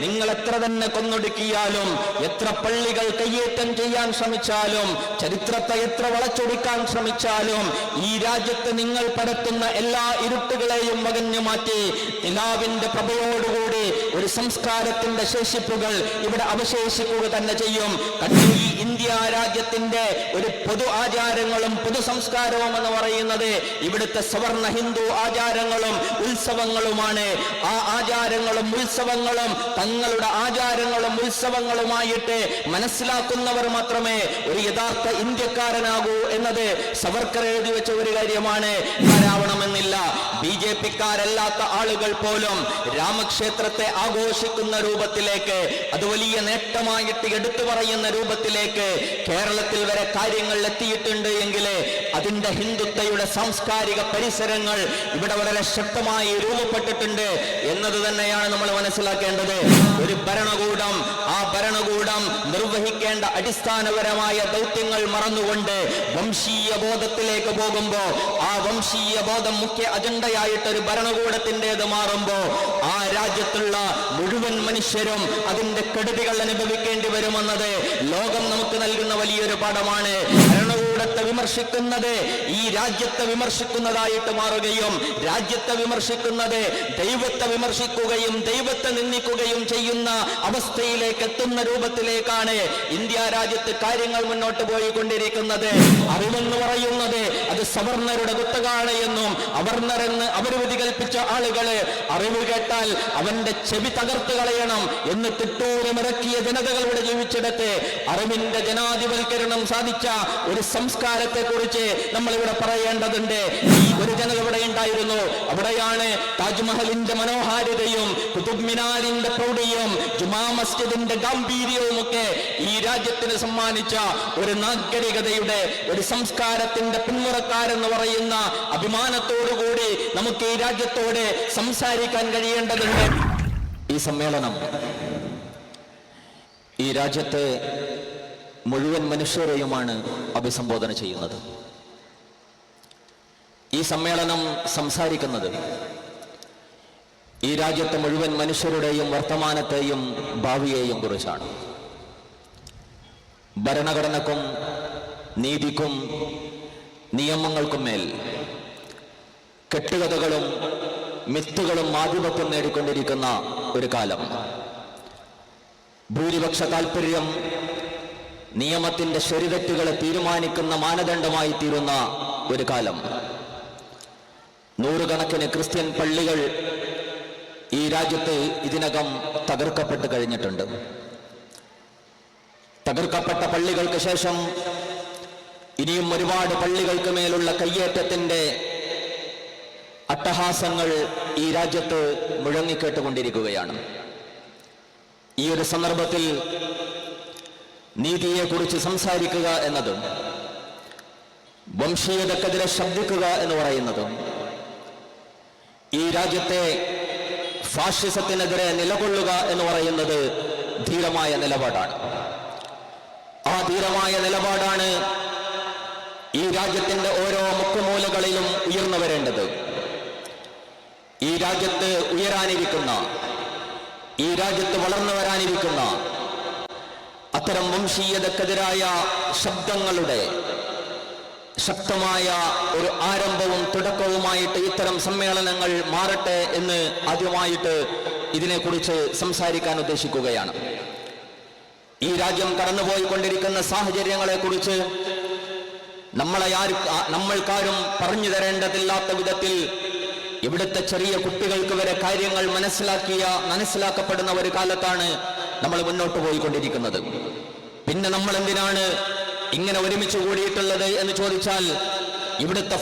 നിങ്ങൾ എത്ര തന്നെ കൊന്നൊടുക്കിയാലും എത്ര പള്ളികൾ കയ്യേറ്റം ചെയ്യാൻ ശ്രമിച്ചാലും ചരിത്രത്തെ എത്ര വളച്ചൊടിക്കാൻ ശ്രമിച്ചാലും ഈ രാജ്യത്ത് നിങ്ങൾ പരത്തുന്ന എല്ലാ ഇരുട്ടുകളെയും വകഞ്ഞു മാറ്റി നിലാവിന്റെ പ്രഭയോടുകൂടി ഒരു സംസ്കാരത്തിന്റെ ശേഷിപ്പുകൾ ഇവിടെ അവശേഷിക്കുക തന്നെ ചെയ്യും. ഈ ഇന്ത്യ രാജ്യത്തിന്റെ ഒരു പൊതു ആചാരങ്ങളും പൊതു സംസ്കാരവും എന്ന് പറയുന്നത് ഇവിടുത്തെ സവർണ ഹിന്ദു ആചാരങ്ങളും ഉത്സവങ്ങളുമാണ്. ആ ആചാരങ്ങളും ഉത്സവങ്ങളും തങ്ങളുടെ ആചാരങ്ങളും ഉത്സവങ്ങളുമായിട്ട് മനസ്സിലാക്കുന്നവർ മാത്രമേ ഒരു യഥാർത്ഥ ഇന്ത്യക്കാരനാകൂ എന്നത് സവർക്കർ എഴുതി വെച്ച ഒരു കാര്യമാണ്. ആരാവണമെന്നില്ല ബി ജെ പിക്കാരല്ലാത്ത ആളുകൾ പോലും രാമക്ഷേത്രത്തെ ആഘോഷിക്കുന്ന രൂപത്തിലേക്ക് അത് വലിയ നേട്ടമായിട്ട് എടുത്തു പറയുന്ന രൂപത്തിലേക്ക് കേരളത്തിൽ വരെ കാര്യങ്ങൾ എത്തിയിട്ടുണ്ട് എങ്കിൽ അതിന്റെ ഹിന്ദുത്വയുടെ സാംസ്കാരിക പരിസരങ്ങൾ ഇവിടെ വളരെ ശക്തമായി രൂപപ്പെട്ടിട്ടുണ്ട്. എന്നത് തന്നെയാണ് നമ്മൾ മനസ്സിലാക്കേണ്ടത്. ഒരു ഭരണകൂടം ആ ഭരണകൂടം നിർവഹിക്കേണ്ട അടിസ്ഥാനപരമായ ദൗത്യങ്ങൾ മറന്നുകൊണ്ട് വംശീയ ബോധത്തിലേക്ക് പോകുമ്പോ ആ വംശീയ ബോധം മുഖ്യ അജണ്ടയായിട്ട് ഒരു ഭരണകൂടത്തിന്റെത് മാറുമ്പോ ആ രാജ്യത്തുള്ള മുഴുവൻ മനുഷ്യരും അതിന്റെ കെടുതികൾ അനുഭവിക്കേണ്ടി വരുമെന്നത് ലോകം നമുക്ക് നൽകുന്ന വലിയൊരു പാഠമാണ്. ഭരണകൂടത്തെ വിമർശിക്കുന്നത് ഈ രാജ്യത്തെ വിമർശിക്കുന്നതായിട്ട് മാറുകയും രാജ്യത്തെ വിമർശിക്കുന്നത് ദൈവത്തെ വിമർശിക്കുകയും ദൈവത്തെ നിന്ദിക്കുകയും ചെയ്യുന്ന അവസ്ഥയിലേക്ക് എത്തുന്ന രൂപത്തിലേക്കാണ് ഇന്ത്യ രാജ്യത്ത് കാര്യങ്ങൾ മുന്നോട്ട് പോയിക്കൊണ്ടിരിക്കുന്നത്. അറിവെന്ന് പറയുന്നത് അത് സവർണരുടെ കുത്തകാണ് എന്നും അവർണരെന്ന് അവരുവിധി കൽപ്പിച്ച ആളുകൾ അറിവ് കേട്ടാൽ അവന്റെ ചെവി തകർത്ത് കളയണം എന്ന് തിട്ടൂരമിറക്കിയ ജനതകളുടെ ജീവിച്ചിടത്ത് അറിവിന്റെ ജനാധിപത്യവൽക്കരണം സാധിച്ച ഒരു സംസ്കാരത്തെ കുറിച്ച് നമ്മൾ ഇവിടെ പറയേണ്ടതുണ്ട് ഒരു ജനത ഇവിടെ ഉണ്ടായിരുന്നു? അവിടെയാണ് താജ്മഹലിന്റെ മനോഹാരിതയും കുതുബ് മിനാരിന്റെ പ്രൗഢിയും ജുമാ മസ്ജിദിന്റെ ഗാംഭീര്യവും ഒക്കെ ഈ രാജ്യത്തിന് സമ്മാനിച്ച ഒരു നാഗരികതയുടെ ഒരു സംസ്കാരത്തിന്റെ പിന്മുറക്കാരെന്ന് പറയുന്ന അഭിമാനത്തോടുകൂടി നമുക്ക് ഈ രാജ്യത്തോട് സംസാരിക്കാൻ കഴിയേണ്ടതുണ്ട്. ഈ സമ്മേളനം ഈ രാജ്യത്തെ മുഴുവൻ മനുഷ്യരെയുമാണ് അഭിസംബോധന ചെയ്യുന്നത്. ഈ സമ്മേളനം സംസാരിക്കുന്നത് ഈ രാജ്യത്തെ മുഴുവൻ മനുഷ്യരുടെയും വർത്തമാനത്തെയും ഭാവിയെയും കുറിച്ചാണ്. ഭരണഘടനക്കും നീതിക്കും നിയമങ്ങൾക്കും മേൽ കെട്ടുകഥകളും മിത്തുകളും ആധിപത്യം നേടിക്കൊണ്ടിരിക്കുന്ന ഒരു കാലം. ഭൂരിപക്ഷ താല്പര്യം നിയമത്തിന്റെ ശരിതെറ്റുകളെ തീരുമാനിക്കുന്ന മാനദണ്ഡമായി തീരുന്ന ഒരു കാലം. നൂറുകണക്കിന് ക്രിസ്ത്യൻ പള്ളികൾ ഈ രാജ്യത്ത് ഇതിനകം തകർക്കപ്പെട്ട് കഴിഞ്ഞിട്ടുണ്ട്. തകർക്കപ്പെട്ട പള്ളികൾക്ക് ശേഷം ഇനിയും ഒരുപാട് പള്ളികൾക്ക് മേലുള്ള കയ്യേറ്റത്തിന്റെ അട്ടഹാസങ്ങൾ ഈ രാജ്യത്ത് മുഴങ്ങിക്കേട്ടുകൊണ്ടിരിക്കുകയാണ്. ഈ ഒരു സന്ദർഭത്തിൽ നീതിയെക്കുറിച്ച് സംസാരിക്കുക എന്നതും വംശീയതക്കെതിരെ ശബ്ദിക്കുക എന്ന് പറയുന്നത് ഈ രാജ്യത്തെ ഫാഷിസത്തിനെതിരെ നിലകൊള്ളുക എന്ന് പറയുന്നത് ധീരമായ നിലപാടാണ്. ആ ധീരമായ നിലപാടാണ് ഈ രാജ്യത്തിന്റെ ഓരോ മുക്കുമൂലകളിലും ഉയർന്നു വരേണ്ടത്. ഈ രാജ്യത്ത് ഉയരാനിരിക്കുന്ന ഈ രാജ്യത്ത് വളർന്നു വരാനിരിക്കുന്ന അത്തരം വംശീയതക്കെതിരായ ശബ്ദങ്ങളുടെ ശക്തമായ ഒരു ആരംഭവും തുടക്കവുമായിട്ട് ഇത്തരം സമ്മേളനങ്ങൾ മാറട്ടെ എന്ന് ആദ്യമായിട്ട് ഇതിനെക്കുറിച്ച് സംസാരിക്കാൻ ഉദ്ദേശിക്കുകയാണ്. ഈ രാജ്യം കടന്നുപോയിക്കൊണ്ടിരിക്കുന്ന സാഹചര്യങ്ങളെക്കുറിച്ച് നമ്മളെ ആര് നമ്മൾക്കാരും പറഞ്ഞു തരേണ്ടതില്ലാത്ത വിധത്തിൽ ഇവിടുത്തെ ചെറിയ കുട്ടികൾക്ക് വരെ കാര്യങ്ങൾ മനസ്സിലാക്കിയ മനസ്സിലാക്കപ്പെടുന്ന ഒരു കാലത്താണ് നമ്മൾ മുന്നോട്ട് പോയിക്കൊണ്ടിരിക്കുന്നത്. പിന്നെ നമ്മൾ എന്തിനാണ് ഇങ്ങനെ ഒരുമിച്ച് കൂടിയിട്ടുള്ളത് എന്ന് ചോദിച്ചാൽ ഇവിടുത്തെ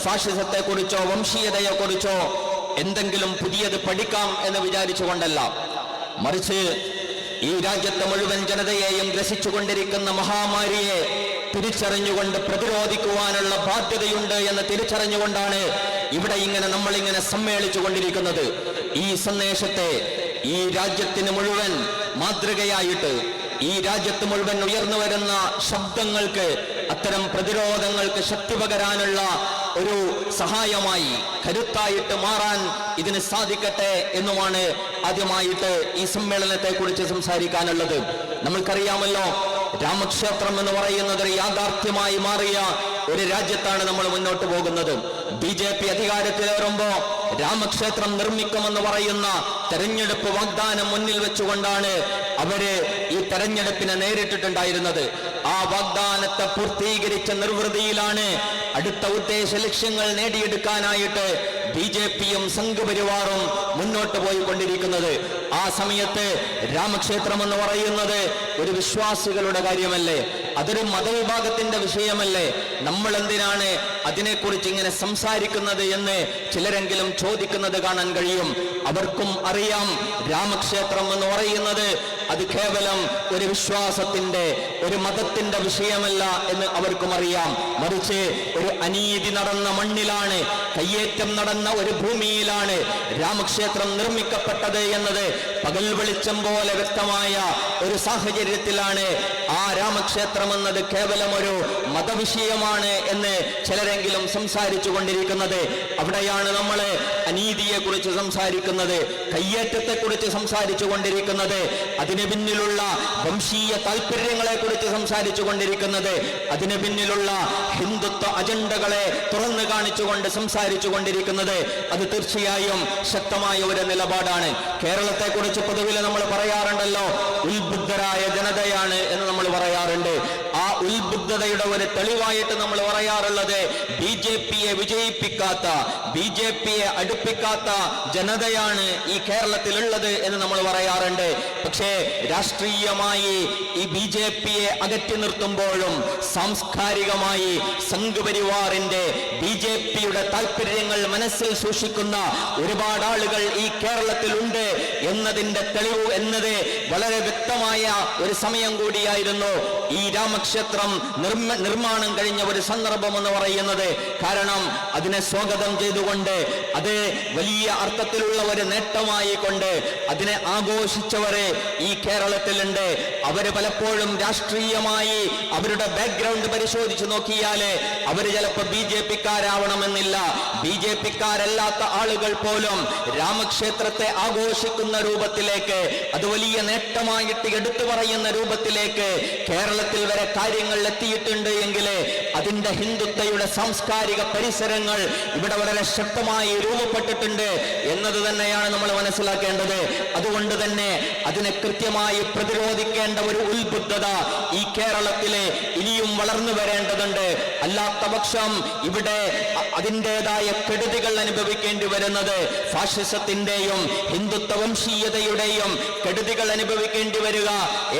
വംശീയതയെ കുറിച്ചോ എന്തെങ്കിലും പുതിയത് പഠിക്കാം എന്ന് വിചാരിച്ചുകൊണ്ടല്ല. മറിച്ച് ഈ രാജ്യത്തെ മുഴുവൻ ജനതയെയും ഗ്രസിച്ചുകൊണ്ടിരിക്കുന്ന മഹാമാരിയെ തിരിച്ചറിഞ്ഞുകൊണ്ട് പ്രതിരോധിക്കുവാനുള്ള ബാധ്യതയുണ്ട് എന്ന് തിരിച്ചറിഞ്ഞുകൊണ്ടാണ് ഇവിടെ ഇങ്ങനെ നമ്മളിങ്ങനെ സമ്മേളിച്ചു കൊണ്ടിരിക്കുന്നത് ഈ സന്ദേശത്തെ ഈ രാജ്യത്തിന് മുഴുവൻ മാതൃകയായിട്ട് ഈ രാജ്യത്ത് മുഴുവൻ ഉയർന്നു വരുന്ന ശബ്ദങ്ങൾക്ക് അത്തരം പ്രതിരോധങ്ങൾക്ക് ശക്തി പകരാനുള്ള ഒരു സഹായമായി കരുത്തായിട്ട് മാറാൻ ഇതിന് സാധിക്കട്ടെ എന്നുമാണ് ആദ്യമായിട്ട് ഈ സമ്മേളനത്തെ കുറിച്ച് സംസാരിക്കാനുള്ളത്. നമ്മൾക്കറിയാമല്ലോ രാമക്ഷേത്രം എന്ന് പറയുന്നത് ഒരു യാഥാർത്ഥ്യമായി മാറിയ ഒരു രാജ്യത്താണ് നമ്മൾ മുന്നോട്ട് പോകുന്നത്. ബി ജെ പി അധികാരത്തിലേറുമ്പോ രാമക്ഷേത്രം നിർമ്മിക്കുമെന്ന് പറയുന്ന തെരഞ്ഞെടുപ്പ് വാഗ്ദാനം മുന്നിൽ വെച്ചുകൊണ്ടാണ് അവർ ഈ തെരഞ്ഞെടുപ്പിനെ നേരിട്ടിട്ടുണ്ടായിരുന്നത്. ആ വാഗ്ദാനത്തെ പൂർത്തീകരിച്ച നിർവൃതിയിലാണ് അടുത്ത ഉദ്ദേശ ലക്ഷ്യങ്ങൾ നേടിയെടുക്കാനായിട്ട് ബി ജെ പിയും സംഘപരിവാറും മുന്നോട്ട് പോയിക്കൊണ്ടിരിക്കുന്നത്. ആ സമയത്ത് രാമക്ഷേത്രം എന്ന് പറയുന്നത് ഒരു വിശ്വാസികളുടെ കാര്യമല്ലേ? അതൊരു മതവിഭാഗത്തിന്റെ വിഷയമല്ലേ? നമ്മൾ എന്തിനാണ് അതിനെക്കുറിച്ച് ഇങ്ങനെ സംസാരിക്കുന്നത് എന്ന് ചിലരെങ്കിലും ചോദിക്കുന്നത് കാണാൻ കഴിയും. അവർക്കും അറിയാം രാമക്ഷേത്രം എന്ന് പറയുന്നത് അത് കേവലം ഒരു വിശ്വാസത്തിന്റെ ഒരു മതത്തിന്റെ വിഷയമല്ല എന്ന് അവർക്കും അറിയാം. മറിച്ച് ഒരു അനീതി നടന്ന മണ്ണിലാണ് കയ്യേറ്റം നടന്ന ഒരു ഭൂമിയിലാണ് രാമക്ഷേത്രം നിർമ്മിക്കപ്പെട്ടത് എന്നത് പകൽ വെളിച്ചം പോലെ വ്യക്തമായ ഒരു സാഹചര്യത്തിലാണ് ആ രാമക്ഷേത്രം എന്നത് കേവലം ഒരു മതവിഷയമാണ് എന്ന് ചിലരെങ്കിലും സംസാരിച്ചു കൊണ്ടിരിക്കുന്നത്. അവിടെയാണ് നമ്മൾ അനീതിയെ കുറിച്ച് സംസാരിക്കുന്നത് കയ്യേറ്റത്തെ കുറിച്ച് സംസാരിച്ചു കൊണ്ടിരിക്കുന്നത് അതിന് പിന്നിലുള്ള വംശീയ താല്പര്യങ്ങളെ കുറിച്ച് സംസാരിച്ചു കൊണ്ടിരിക്കുന്നത് അതിന് പിന്നിലുള്ള ഹിന്ദുത്വ അജണ്ടകളെ തുറന്നു കാണിച്ചുകൊണ്ട് സംസാരിച്ചു കൊണ്ടിരിക്കുന്നത് അത് തീർച്ചയായും ശക്തമായ ഒരു നിലപാടാണ്. കേരളത്തെക്കുറിച്ച് പൊതുവിൽ നമ്മൾ പറയാറുണ്ടല്ലോ ഉത്ബുദ്ധരായ ജനതയാണ് ഉത്ബുദ്ധതയുടെ ഒരു തെളിവായിട്ട് നമ്മൾ പറയാറുള്ളത് ബി ജെ പിയെ വിജയിപ്പിക്കാത്ത ബി ജെ പിയെ അടുപ്പിക്കാത്ത ജനതയാണ് ഈ കേരളത്തിലുള്ളത് എന്ന് നമ്മൾ പറയാറുണ്ട്. പക്ഷേ രാഷ്ട്രീയമായി ഈ ബി ജെ പിയെ അകറ്റി നിർത്തുമ്പോഴും സാംസ്കാരികമായി സംഘപരിവാറിന്റെ ബി ജെ പിയുടെ താല്പര്യങ്ങൾ മനസ്സിൽ സൂക്ഷിക്കുന്ന ഒരുപാട് ആളുകൾ ഈ കേരളത്തിലുണ്ട് എന്നതിന്റെ തെളിവ് എന്നത് വളരെ വ്യക്തമായ ഒരു സമയം കൂടിയായിരുന്നു ഈ രാമക്ഷേത്രം നിർമ്മാണം കഴിഞ്ഞ ഒരു സന്ദർഭം എന്ന് പറയുന്നത് കാരണം അതിനെ സ്വാഗതം ചെയ്തുകൊണ്ട് അത് വലിയ അർത്ഥത്തിലുള്ള ഒരു നേട്ടമായി കൊണ്ട് അതിനെ ആഘോഷിച്ചവരെ ഈ കേരളത്തിലുണ്ട്. അവർ പലപ്പോഴും രാഷ്ട്രീയമായി അവരുടെ ബാക്ക്ഗ്രൗണ്ട് പരിശോധിച്ച് നോക്കിയാൽ അവർ ചിലപ്പോ ബി ജെ പിക്കാരാവണമെന്നില്ല. ബി ജെ പിക്കാരല്ലാത്ത ആളുകൾ പോലും രാമക്ഷേത്രത്തെ ആഘോഷിക്കുന്ന രൂപത്തിലേക്ക് അത് വലിയ നേട്ടമായിട്ട് എടുത്തു പറയുന്ന രൂപത്തിലേക്ക് കേരളത്തിൽ വരെ കാര്യങ്ങൾ എത്തിയിട്ടുണ്ട് എങ്കിൽ അതിന്റെ ഹിന്ദുത്വയുടെ സാംസ്കാരിക പരിസരങ്ങൾ ഇവിടെ വളരെ ശക്തമായി രൂപപ്പെട്ടിട്ടുണ്ട് എന്നത് തന്നെയാണ് നമ്മൾ മനസ്സിലാക്കേണ്ടത്. അതുകൊണ്ട് തന്നെ അതിനെ കൃത്യമായി പ്രതിരോധിക്കേണ്ട ഒരു ഉത്ബുദ്ധത ഈ കേരളത്തിലെ ഇനിയും വളർന്നു വരേണ്ടതുണ്ട്. അല്ലാത്ത പക്ഷം ഇവിടെ അതിന്റെതായ കെടുതികൾ അനുഭവിക്കേണ്ടി വരുന്നത് ഫാഷിസത്തിന്റെയും ഹിന്ദുത്വ വംശീയതയുടെയും കെടുതികൾ അനുഭവിക്കേണ്ടി വരിക.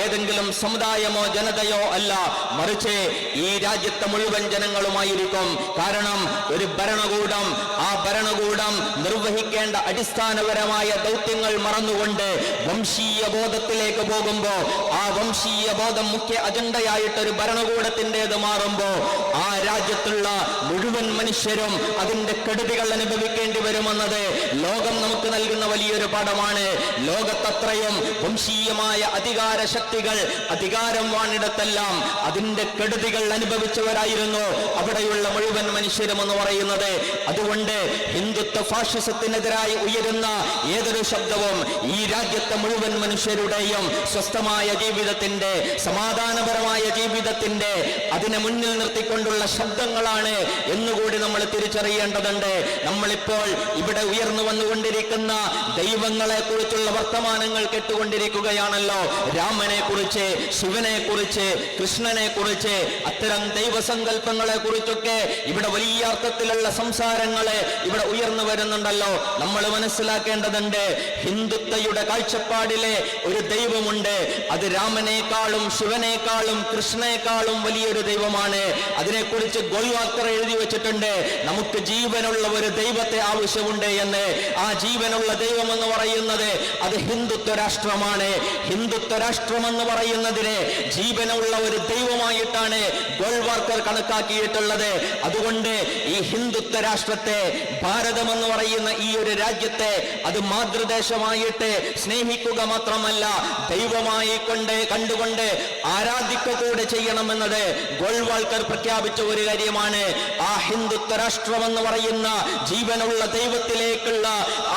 ഏതെങ്കിലും സമുദായമോ ജനതയോ അല്ല മറിച്ച് ഈ രാജ്യത്തെ മുഴുവൻ ജനങ്ങളുമായിരിക്കും. കാരണം ഒരു ഭരണകൂടം ആ ഭരണകൂടം നിർവഹിക്കേണ്ട അടിസ്ഥാനപരമായ ദൗത്യങ്ങൾ മറന്നുകൊണ്ട് വംശീയ ബോധത്തിലേക്ക് പോകുമ്പോ ആ വംശീയ ബോധം മുഖ്യ അജണ്ടയായിട്ട് ഒരു ഭരണകൂടത്തിന്റെത് മാറുമ്പോ ആ രാജ്യത്തുള്ള മുഴുവൻ മനുഷ്യരും അതിന്റെ കെടുതികൾ അനുഭവിക്കേണ്ടി വരുമെന്നത് ലോകം നമുക്ക് നൽകുന്ന വലിയൊരു പാഠമാണ്. ലോകത്തത്രയും വംശീയമായ അധികാര ശക്തികൾ അധികാരം വാണിടത്തെല്ലാം അതിന്റെ കെടുതികൾ അനുഭവിച്ചവരായിരുന്നു. അവിടെയുള്ള മുഴുവൻ മനുഷ്യരും എന്ന് പറയുന്നത് അതുകൊണ്ട് ഹിന്ദുത്വ ഫാഷിസത്തിനെതിരായി ഉയരുന്ന ഏതൊരു ശബ്ദവും ഈ രാജ്യത്തെ മുഴുവൻ മനുഷ്യരുടെയും സ്വസ്ഥമായ ജീവിതത്തിന്റെ സമാധാനപരമായ ജീവിതത്തിന്റെ അതിനെ മുന്നിൽ നിർത്തിക്കൊണ്ടുള്ള ശബ്ദങ്ങളാണ് എന്നുകൂടി നമ്മൾ തിരിച്ചറിയേണ്ടതുണ്ട്. നമ്മളിപ്പോൾ ഇവിടെ ഉയർന്നു വന്നുകൊണ്ടിരിക്കുന്ന ദൈവങ്ങളെ കുറിച്ചുള്ള വർത്തമാനങ്ങൾ കേട്ടുകൊണ്ടിരിക്കുകയാണല്ലോ. രാമനെ കുറിച്ച് ശിവനെ കുറിച്ച് കൃഷ്ണനെ കുറിച്ച് അത്തരം ദൈവസങ്കല്പങ്ങളെ കുറിച്ചൊക്കെ ഇവിടെ വലിയ അർത്ഥത്തിലുള്ള സംസാരങ്ങളെ ഇവിടെ ഉയർന്നു വരുന്നുണ്ടല്ലോ. നമ്മൾ മനസ്സിലാക്കേണ്ടതുണ്ട് ഹിന്ദുത്വയുടെ കാഴ്ചപ്പാടിലെ ഒരു ദൈവമുണ്ട്. അത് രാമനേക്കാളും ശിവനേക്കാളും കൃഷ്ണനേക്കാളും വലിയൊരു ദൈവമാണ്. അതിനെക്കുറിച്ച് ഗോൽവാക്കർ എഴുതി വെച്ചിട്ടുണ്ട് നമുക്ക് ജീവനുള്ള ഒരു ദൈവത്തെ ആവശ്യമുണ്ട് എന്ന്. ആ ജീവനുള്ള ദൈവം എന്ന് പറയുന്നത് അത് ഹിന്ദുത്വ രാഷ്ട്രമാണ്. ഹിന്ദുത്വ രാഷ്ട്രമെന്ന് പറയുന്നതിന് ജീവനുള്ള ഒരു ദൈവമായിട്ടാണ് ഗോൾവാർക്കർ കണക്കാക്കിയിട്ടുള്ളത്. അതുകൊണ്ട് ഈ ഹിന്ദുത്വ രാഷ്ട്രത്തെ ഭാരതം എന്ന് പറയുന്ന ഈ ഒരു രാജ്യത്തെ അത് മാതൃദേശമായിട്ട് സ്നേഹിക്കുക മാത്രമല്ല ദൈവമായി കൊണ്ട് കണ്ടുകൊണ്ട് ആരാധിക്കുക കൂടെ ചെയ്യണമെന്നത് ഗോൾവാൾക്കർ പ്രഖ്യാപിച്ച ഒരു കാര്യമാണ്. ആ ഹിന്ദുത്വ രാഷ്ട്രം എന്ന് പറയുന്ന ജീവനുള്ള ദൈവത്തിലേക്കുള്ള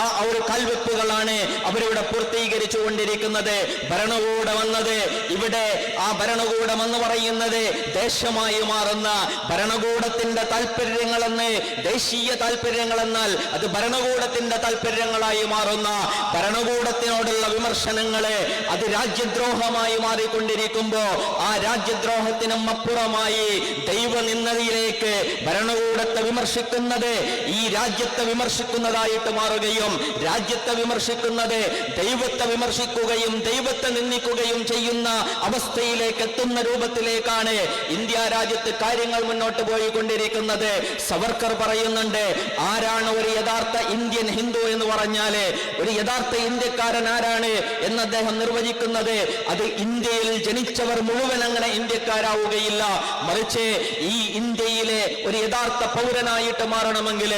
ആ ഒരു കൽവെപ്പുകളാണ് അവരിവിടെ പൂർത്തീകരിച്ചു കൊണ്ടിരിക്കുന്നത് ഭരണകൂടം എന്നത് ഇവിടെ ആ ഭരണകൂടം എന്ന് പറയുന്നത് ദേശമായി മാറുന്ന ഭരണകൂടത്തിന്റെ താല്പര്യങ്ങളെന്ന് ദേശീയ താല്പര്യങ്ങളെന്നാൽ അത് ഭരണകൂടത്തിന്റെ താല്പര്യങ്ങളായി മാറുന്ന ഭരണകൂടത്തിനോടുള്ള വിമർശനങ്ങളെ അത് രാജ്യദ്രോഹമായി മാറിക്കൊണ്ടിരിക്കുമ്പോ ആ രാജ്യദ്രോഹത്തിനും അപ്പുറമായി ദൈവനിന്ദയിലേക്ക് ഭരണകൂടത്തെ വിമർശിക്കുന്നത് ഈ രാജ്യത്തെ വിമർശിക്കുന്നതായിട്ട് മാറുകയും രാജ്യത്തെ വിമർശിക്കുന്നത് ദൈവത്തെ വിമർശിക്കുകയും ദൈവത്തെ നിന്ദിക്കുകയും ചെയ്യുന്ന അവസ്ഥയിലേക്ക് എത്തുന്ന രൂപത്തിലേക്കാണ് ഇന്ത്യ രാജ്യത്ത് കാര്യങ്ങൾ മുന്നോട്ട് പോയിക്കൊണ്ടിരിക്കുന്നത്. സവർക്കർ പറയുന്നുണ്ട് ആരാണ് ഒരു യഥാർത്ഥ ഇന്ത്യൻ ഹിന്ദു എന്ന് പറഞ്ഞാൽ ഒരു യഥാർത്ഥ ഇന്ത്യക്കാരൻ ആരാണ് എന്ന് അദ്ദേഹം നിർവചിക്കുന്നത്. അത് ഇന്ത്യയിൽ ജനിച്ചവർ മുഴുവൻ അങ്ങനെ ഇന്ത്യക്കാരാവുകയില്ല. മറിച്ച് ഈ ഇന്ത്യയിലെ ഒരു യഥാർത്ഥ പൗരനായിട്ട് മാറണമെങ്കിൽ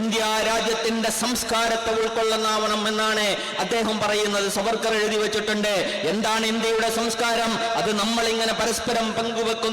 ഇന്ത്യ രാജ്യത്തിന്റെ സംസ്കാരത്തെ ഉൾക്കൊള്ളുന്നാവണം എന്നാണ് അദ്ദേഹം പറയുന്നത്. സവർക്കർ എഴുതി വെച്ചിട്ടുണ്ട് എന്താണ് ഇന്ത്യയുടെ സംസ്കാരം? അത് നമ്മൾ ഇങ്ങനെ പരസ്പരം പങ്കുവെക്കുന്ന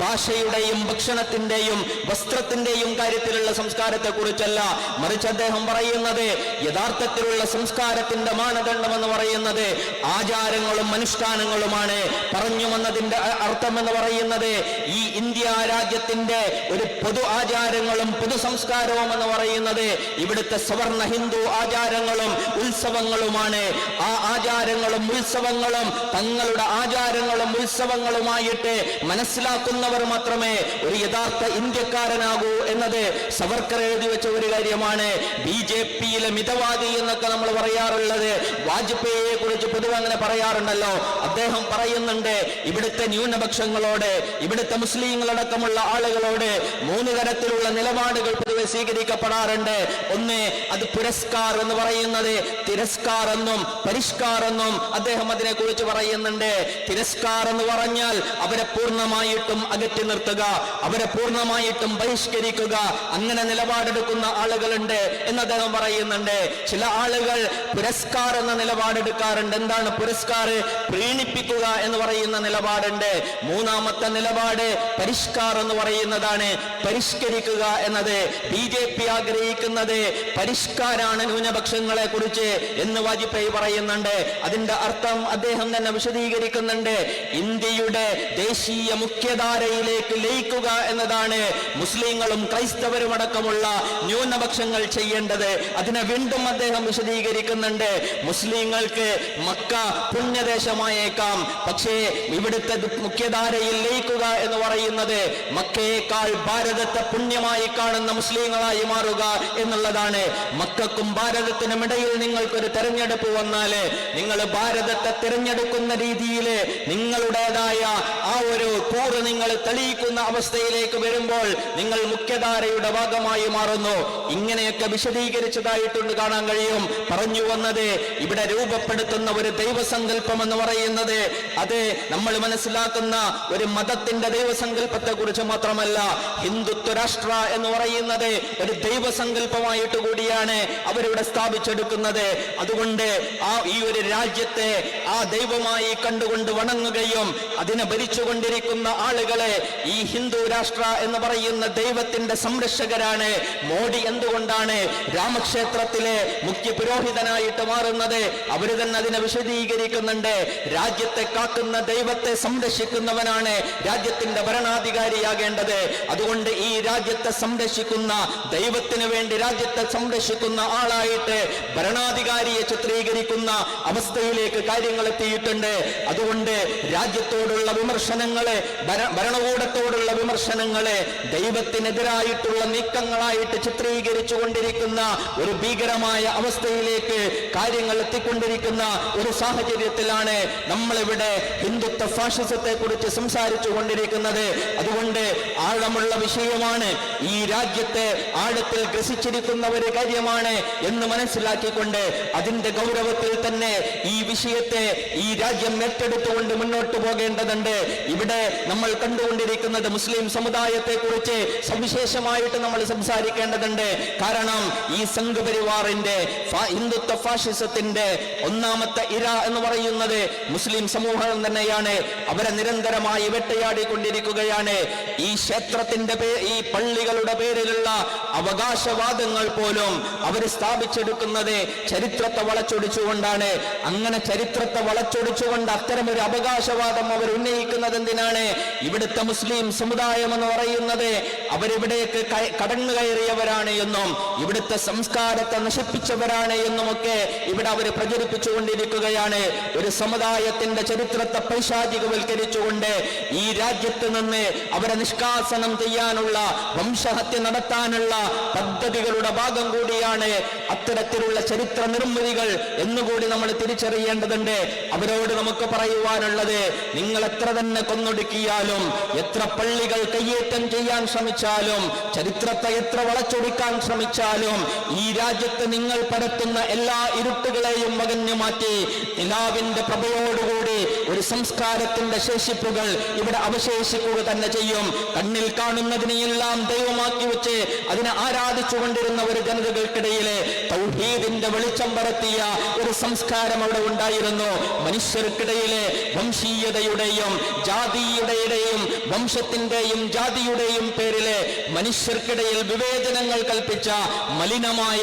ഭാഷയുടെയും ഭക്ഷണത്തിന്റെയും വസ്ത്രത്തിന്റെയും കാര്യത്തിലുള്ള സംസ്കാരത്തെ കുറിച്ചല്ല മറിച്ച് അദ്ദേഹം പറയുന്നത്. യഥാർത്ഥത്തിലുള്ള സംസ്കാരത്തിന്റെ മാനദണ്ഡം എന്ന് പറയുന്നത് ആചാരങ്ങളും അനുഷ്ഠാനങ്ങളുമാണ്. പറഞ്ഞു വന്നതിന്റെ അർത്ഥം എന്ന് പറയുന്നത് ഈ ഇന്ത്യ രാജ്യത്തിന്റെ ഒരു പൊതു ആചാരങ്ങളും പൊതു സംസ്കാരവും എന്ന് പറയുന്നത് ഇവിടുത്തെ സവർണ ഹിന്ദു ആചാരങ്ങളും ഉത്സവങ്ങളുമാണ്. ആ ആചാരങ്ങളും ഉത്സവങ്ങളും തങ്ങളുടെ ആചാരങ്ങളും ഉത്സവങ്ങളുമായിട്ട് മനസ്സിലാക്കുന്നവർ മാത്രമേ ഒരു യഥാർത്ഥ ഇന്ത്യക്കാരനാകൂ എന്നത് സവർക്കർ എഴുതി വെച്ച ഒരു കാര്യമാണ്. ബി ജെ പിയിലെ മിതവാദി എന്നൊക്കെ നമ്മൾ പറയാറുള്ളത്. വാജ്പേയിയെ കുറിച്ച് പൊതുവെ അങ്ങനെ പറയാറുണ്ടല്ലോ. അദ്ദേഹം പറയുന്നുണ്ട് ഇവിടുത്തെ ന്യൂനപക്ഷങ്ങളോട് ഇവിടുത്തെ മുസ്ലിങ്ങളടക്കമുള്ള ആളുകളോട് മൂന്ന് തരത്തിലുള്ള നിലപാടുകൾ പൊതുവെ സ്വീകരിക്കപ്പെടാറുണ്ട്. ഒന്ന് അത് പുരസ്കാർ എന്ന് പറയുന്നത്. തിരസ്കാർ എന്നും പരിഷ്കാർ എന്നും അദ്ദേഹം അതിനെ കുറിച്ച് പറയുന്നുണ്ട്. തിരസ്കാർ എന്ന് പറഞ്ഞാൽ അവരെ പൂർണമായിട്ടും അകറ്റി നിർത്തുക അവരെ പൂർണമായിട്ടും ബഹിഷ്കരിക്കുക. അങ്ങനെ നിലപാടെടുക്കുന്ന ആളുകളുണ്ട് എന്ന് അദ്ദേഹം പറയുന്നുണ്ട്. ചില ആളുകൾ പുരസ്കാർ എന്ന നിലപാടെടുക്കാറുണ്ട്. എന്താണ് പുരസ്കാർ? പ്രീണിപ്പിക്കുക എന്ന് പറയുന്ന നിലപാടുണ്ട്. മൂന്നാമത്തെ നിലപാട് പരിഷ്കാർ എന്ന് പറയുന്നതാണ്. പരിഷ്കരിക്കുക എന്നത് ബി ജെ പി ആഗ്രഹിക്കുന്നത് പരിഷ്കാരാണ് ന്യൂനപക്ഷങ്ങളെ കുറിച്ച് എന്ന് വാജ്പേയി പറയുന്നുണ്ട്. അതിന്റെ അർത്ഥം അദ്ദേഹം തന്നെ വിശദീകരിക്കുന്നുണ്ട്. ഇന്ത്യയുടെ ദേശീയ മുഖ്യധാരയിലേക്ക് ലയിക്കുക എന്നതാണ് മുസ്ലിങ്ങളും ക്രൈസ്തവരും അടക്കമുള്ള ന്യൂനപക്ഷങ്ങൾ ചെയ്യേണ്ടത്. അതിനെ വീണ്ടും അദ്ദേഹം വിശദീകരിക്കുന്നുണ്ട്. മുസ്ലിങ്ങൾക്ക് മക്ക പുണ്യദേശമായേക്കാം. പക്ഷേ ഇവിടുത്തെ മുഖ്യധാരയിൽ ലയിക്കുക എന്ന് പറയുന്നത് മക്കയേക്കാൾ ഭാരതത്തെ പുണ്യമായി കാണുന്ന മുസ്ലിങ്ങളായി മാറുക എന്നുള്ളതാണ്. മക്കൾക്കും ഭാരതത്തിനും ഇടയിൽ നിങ്ങൾക്കൊരു തെരഞ്ഞെടുപ്പ് വന്നാൽ നിങ്ങൾ ഭാരതത്തെ തിരഞ്ഞെടുക്കുന്ന രീതിയിൽ നിങ്ങളുടേതായ ആ ഒരു കൂറ് നിങ്ങൾ തെളിയിക്കുന്ന അവസ്ഥയിലേക്ക് വരുമ്പോൾ നിങ്ങൾ മുഖ്യധാരയുടെ ഭാഗമായി മാറുന്നു. ഇങ്ങനെയൊക്കെ വിശദീകരിച്ചതായിട്ടുണ്ട് കാണാൻ കഴിയും. പറഞ്ഞു വന്നത് ഇവിടെ രൂപപ്പെടുത്തുന്ന ഒരു ദൈവസങ്കല്പം എന്ന് പറയുന്നത് അത് നമ്മൾ മനസ്സിലാക്കുന്ന ഒരു മതത്തിന്റെ ദൈവസങ്കല്പത്തെ കുറിച്ച് മാത്രമല്ല. ഹിന്ദുത്വ രാഷ്ട്ര എന്ന് പറയുന്നത് ഒരു ദൈവസങ്കല്പമായിട്ട് കൂടിയാണ് അവരിവിടെ സ്ഥാപിച്ചെടുക്കുന്നത്. അതുകൊണ്ട് ആ ഈ ഒരു രാജ്യത്തെ ആ ദൈവമായി കണ്ടുകൊണ്ട് വണങ്ങുകയും അതിനെ ഭരിച്ചുകൊണ്ടിരിക്കുന്ന ആളുകളെ ഈ ഹിന്ദു രാഷ്ട്ര എന്ന് പറയുന്ന ദൈവത്തിന്റെ സംരക്ഷകരാണ്. മോഡി എന്തുകൊണ്ടാണ് രാമക്ഷേത്രത്തിലെ മുഖ്യ പുരോഹിതനായിട്ട് മാറുന്നത്? അവർ തന്നെ അതിനെ വിശദീകരിക്കുന്നുണ്ട്. രാജ്യത്തെ കാക്കുന്ന ദൈവത്തെ സംരക്ഷിക്കുന്നവനാണ് രാജ്യത്തിന്റെ ഭരണാധികാരിയാകേണ്ടത്. അതുകൊണ്ട് ഈ രാജ്യത്തെ സംരക്ഷിക്കുന്ന ദൈവത്തിന് വേണ്ടി രാജ്യത്തെ സംരക്ഷിക്കുന്ന ആളായിട്ട് ഭരണാധികാരിയെ ചിത്രീകരിക്കുന്ന അവസ്ഥയിലേക്ക് കാര്യങ്ങൾ എത്തിയിട്ടുണ്ട്. അതുകൊണ്ട് രാജ്യത്തോടുള്ള വിമർശനങ്ങളെ ഭര- ഭരണകൂടത്തോടുള്ള വിമർശനങ്ങളെ ദൈവത്തിനെതിരായിട്ടുള്ള നീക്കങ്ങളായിട്ട് ചിത്രീകരിച്ചു കൊണ്ടിരിക്കുന്ന ഒരു ഭീകരമായ അവസ്ഥയിലേക്ക് കാര്യങ്ങൾ എത്തിക്കൊണ്ടിരിക്കുന്ന ഒരു സാഹചര്യത്തിലാണ് നമ്മളിവിടെ ഹിന്ദുത്വ ഫാഷിസത്തെ കുറിച്ച് സംസാരിച്ചു കൊണ്ടിരിക്കുന്നത്. അതുകൊണ്ട് ആഴമുള്ള വിഷയമാണ് ഈ രാജ്യത്തെ രാജ്യത്തെ ആഴത്തിൽ ഗ്രസിച്ചിരിക്കുന്ന ഒരു കാര്യമാണ് എന്ന് മനസ്സിലാക്കിക്കൊണ്ട് അതിന്റെ ഗൗരവത്തിൽ തന്നെ ഈ വിഷയത്തെ ഈ രാജ്യം ഏറ്റെടുത്തുകൊണ്ട് മുന്നോട്ട് പോകേണ്ടതുണ്ട്. ഇവിടെ നമ്മൾ കണ്ടുകൊണ്ടിരിക്കുന്നത് മുസ്ലിം സമുദായത്തെ കുറിച്ച് സവിശേഷമായിട്ട് നമ്മൾ സംസാരിക്കേണ്ടതുണ്ട്. കാരണം ഈ സംഘപരിവാറിന്റെ ഹിന്ദുത്വ ഫാഷിസത്തിന്റെ ഒന്നാമത്തെ ഇര എന്ന് പറയുന്നത് മുസ്ലിം സമൂഹം തന്നെയാണ്. അവരെ നിരന്തരമായി വേട്ടയാടിക്കൊണ്ടിരിക്കുകയാണ്. ഈ ക്ഷേത്രത്തിന്റെ ഈ പള്ളികളുടെ പേരിലുള്ള അവകാശവാദങ്ങൾ പോലും അവർ സ്ഥാപിച്ചെടുക്കുന്നത് ചരിത്രത്തെ വളച്ചൊടിച്ചുകൊണ്ടാണ്. അങ്ങനെ ചരിത്രത്തെ വളച്ചൊടിച്ചുകൊണ്ട് അത്തരം ഒരു അവകാശവാദം അവർ ഉന്നയിക്കുന്നത് എന്തിനാണ്? ഇവിടുത്തെ മുസ്ലിം സമുദായം എന്ന് പറയുന്നത് അവരിവിടേക്ക് കടന്നു കയറിയവരാണ് എന്നും ഇവിടുത്തെ സംസ്കാരത്തെ നശിപ്പിച്ചവരാണ് എന്നുമൊക്കെ ഇവിടെ അവർ പ്രചരിപ്പിച്ചുകൊണ്ടിരിക്കുകയാണ്. ഒരു സമുദായത്തിന്റെ ചരിത്രത്തെ പൈശാചികവൽക്കരിച്ചുകൊണ്ട് ഈ രാജ്യത്ത് നിന്ന് അവരെ നിഷ്കാസനം ചെയ്യാനുള്ള വംശഹത്യ നടത്താനുള്ള പദ്ധതികളുടെ ഭാഗം കൂടിയാണ് അത്തരത്തിലുള്ള ചരിത്ര നിർമ്മിതികൾ എന്നുകൂടി നമ്മൾ തിരിച്ചറിയേണ്ടതുണ്ട്. അവരോട് നമുക്ക് പറയുവാനുള്ളത് നിങ്ങൾ എത്ര തന്നെ കൊന്നൊടുക്കിയാലും എത്ര പള്ളികൾ കയ്യേറ്റം ചെയ്യാൻ ശ്രമിച്ചാലും ചരിത്രത്തെ എത്ര വളച്ചൊടിക്കാൻ ശ്രമിച്ചാലും ഈ രാജ്യത്ത് നിങ്ങൾ പരത്തുന്ന എല്ലാ ഇരുട്ടുകളെയും മകഞ്ഞു മാറ്റി നിലാവിന്റെ പ്രഭയോടുകൂടി ഒരു സംസ്കാരത്തിന്റെ ശേഷിപ്പുകൾ ഇവിടെ അവശേഷിക്കുക തന്നെ ചെയ്യും. കണ്ണിൽ കാണുന്നതിനെയെല്ലാം ദൈവമാക്കി വെച്ച് അതിനെ ആരാധിച്ചു കൊണ്ടിരുന്ന ഒരു ജനതകൾക്കിടയിലെ തൗഹീദിന്റെ വെളിച്ചം പരത്തിയ ഒരു സംസ്കാരം അവിടെ ഉണ്ടായിരുന്നു. മനുഷ്യർക്കിടയിലെ വംശീയതയുടെയും ജാതിയുടെയും വംശത്തിന്റെയും ജാതിയുടെയും പേരിലെ മനുഷ്യർക്കിടയിൽ വിവേചനങ്ങൾ കൽപ്പിച്ച മലിനമായ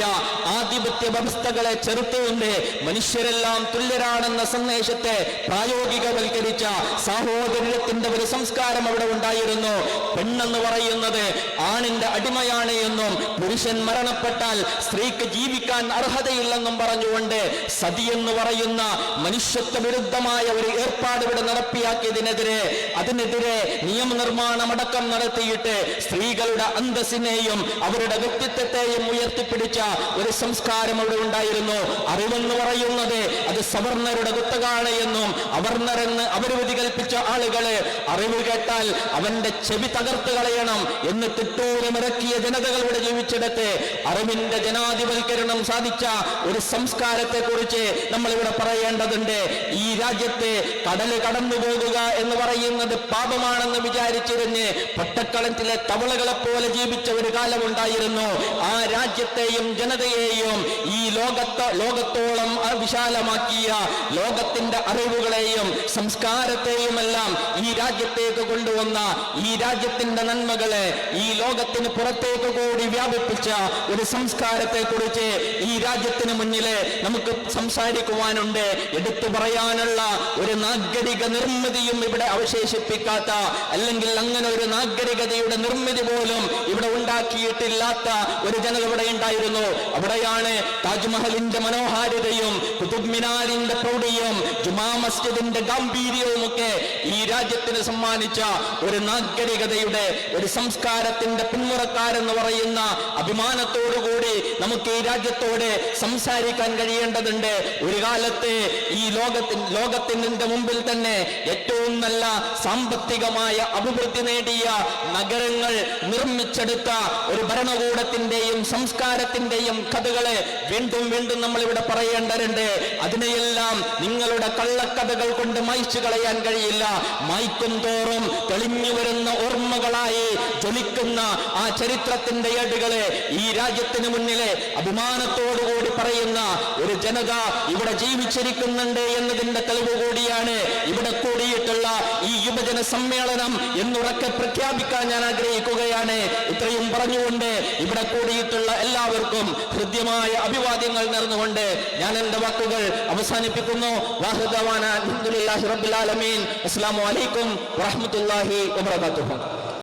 ആധിപത്യ വ്യവസ്ഥകളെ ചെറുത്തുകൊണ്ട് മനുഷ്യരെല്ലാം തുല്യരാണെന്ന സന്ദേശത്തെ പ്രായോഗികവൽക്കരിച്ച സാഹോദര്യത്തിന്റെ ഒരു സംസ്കാരം അവിടെ ഉണ്ടായിരുന്നു. പെണ്ണെന്ന് പറയുന്നത് ആണിന്റെ അടിമയാണ് എന്നും പുരുഷൻ മരണപ്പെട്ടാൽ സ്ത്രീക്ക് ജീവിക്കാൻ അർഹതയില്ലെന്നും പറഞ്ഞുകൊണ്ട് സതി എന്ന് പറയുന്ന മനുഷ്യത്വ വിരുദ്ധമായ ഒരു ഏർപ്പാട് ഇവിടെ നടപ്പിയാക്കിയതിനെതിരെ അതിനെതിരെ നിയമനിർമ്മാണമടക്കം നടത്തിയിട്ട് സ്ത്രീകളുടെ അന്തസ്സിനെയും അവരുടെ വ്യക്തിത്വത്തെയും ഉയർത്തിപ്പിടിച്ച ഒരു സംസ്കാരം അവിടെ ഉണ്ടായിരുന്നു. അറിവെന്ന് പറയുന്നത് അത് സവർണരുടെ കുത്തകാണ് എന്നും അവർണരെന്ന് അവർ വിധി കൽപ്പിച്ച ആളുകൾ അറിവ് കേട്ടാൽ അവന്റെ ചെവി തകർത്ത് കളയണം എന്ന് തിട്ടൂരമിറക്കിയ ജനതകൾ ജീവിച്ചിടത്തെ അറിവിന്റെ ജനാധിപത്കരണം സാധിച്ച ഒരു സംസ്കാരത്തെ കുറിച്ച് നമ്മൾ ഇവിടെ പറയേണ്ടതുണ്ട്. ഈ രാജ്യത്തെ കടൽ കടന്നു പോകുക എന്ന് പറയുന്നത് പാപമാണെന്ന് വിചാരിച്ചിരുന്ന് പൊട്ടക്കളത്തിലെ തവളകളെ പോലെ ജീവിച്ച ഒരു കാലമുണ്ടായിരുന്നു. ആ രാജ്യത്തെയും ജനതയെയും ഈ ലോകത്ത് ലോകത്തോളം വിശാലമാക്കിയ ലോകത്തിന്റെ അറിവുകളെയും സംസ്കാരത്തെയും എല്ലാം ഈ രാജ്യത്തേക്ക് കൊണ്ടുവന്ന ഈ രാജ്യത്തിന്റെ നന്മകളെ ഈ ലോകത്തിന് പുറത്തേക്ക് കൂടി വ്യാപിപ്പിച്ച ഒരു സംസ്കാരത്തെ കുറിച്ച് ഈ രാജ്യത്തിന് മുന്നിൽ നമുക്ക് സംസാരിക്കുവാനുണ്ട്. എടുത്തു പറയാനുള്ള ഒരു നാഗരിക നിർമ്മിതിയും ഇവിടെ അവശേഷിപ്പിക്കാത്ത അല്ലെങ്കിൽ അങ്ങനെ ഒരു നാഗരികതയുടെ നിർമ്മിതി പോലും ഇവിടെ ഉണ്ടാക്കിയിട്ടില്ലാത്ത ഒരു ജനത ഇവിടെ ഉണ്ടായിരുന്നു. അവിടെയാണ് താജ്മഹലിന്റെ മനോഹാരിതയും കുതുബ് മിനാരിന്റെ പ്രൗഢിയും ജുമാ മസ്ജിദിന്റെ ഗാംഭീര്യവും ഒക്കെ ഈ രാജ്യത്തിന് സമ്മാനിച്ച ഒരു നാഗരികതയുടെ ഒരു സംസ്കാരത്തിന്റെ പിന്മുറക്കാരെന്ന് പറയുന്ന അഭിമാനത്തോടുകൂടി നമുക്ക് ഈ രാജ്യത്തോട് സംസാരിക്കാൻ കഴിയേണ്ടതുണ്ട്. ഒരു കാലത്ത് ഈ ലോകത്തിൻ ലോകത്തിന്റെ മുമ്പിൽ തന്നെ ഏറ്റവും നല്ല സാമ്പത്തികമായ അഭിവൃദ്ധി നേടിയ നഗരങ്ങൾ നിർമ്മിച്ചെടുത്ത ഒരു ഭരണകൂടത്തിന്റെയും സംസ്കാരത്തിന്റെയും കഥകളെ വീണ്ടും വീണ്ടും നമ്മൾ ഇവിടെ പറയേണ്ടതുണ്ട്. അതിനെയെല്ലാം നിങ്ങളുടെ കള്ളക്കഥകൾ കൊണ്ട് മായിച്ചു കളയാൻ കഴിയില്ല. മായ്ക്കും തോറും തെളിഞ്ഞു വരുന്ന ഓർമ്മകളായി ജ്വലിക്കുന്ന ആ ചരിത്രത്തിന്റെ ഏടുകളെ ഈ രാജ്യത്തിന് മുന്നിലെ അഭിമാനത്തോടുകൂടി പറയുന്ന ഒരു ജനത ഇവിടെ ജീവിച്ചിരിക്കുന്നുണ്ട് എന്നതിന്റെ തെളിവ് കൂടിയാണ് ഇവിടെ കൂടിയിട്ടുള്ള ഈ യുവജന സമ്മേളനം എന്നുറക്കെ പ്രഖ്യാപിക്കാൻ ഞാൻ ആഗ്രഹിക്കുകയാണ്. ഇത്രയും പറഞ്ഞുകൊണ്ട് ഇവിടെ കൂടിയിട്ടുള്ള എല്ലാവർക്കും ഹൃദ്യമായ അഭിവാദ്യങ്ങൾ നേർന്നുകൊണ്ട് ഞാൻ എന്റെ വാക്കുകൾ അവസാനിപ്പിക്കുന്നു. വാഹുദവാന അൽഹംദുലില്ലാഹി റബ്ബിൽ ആലമീൻ. അസ്സലാമു അലൈക്കും വറഹ്മത്തുള്ളാഹി വബറകാതുഹു.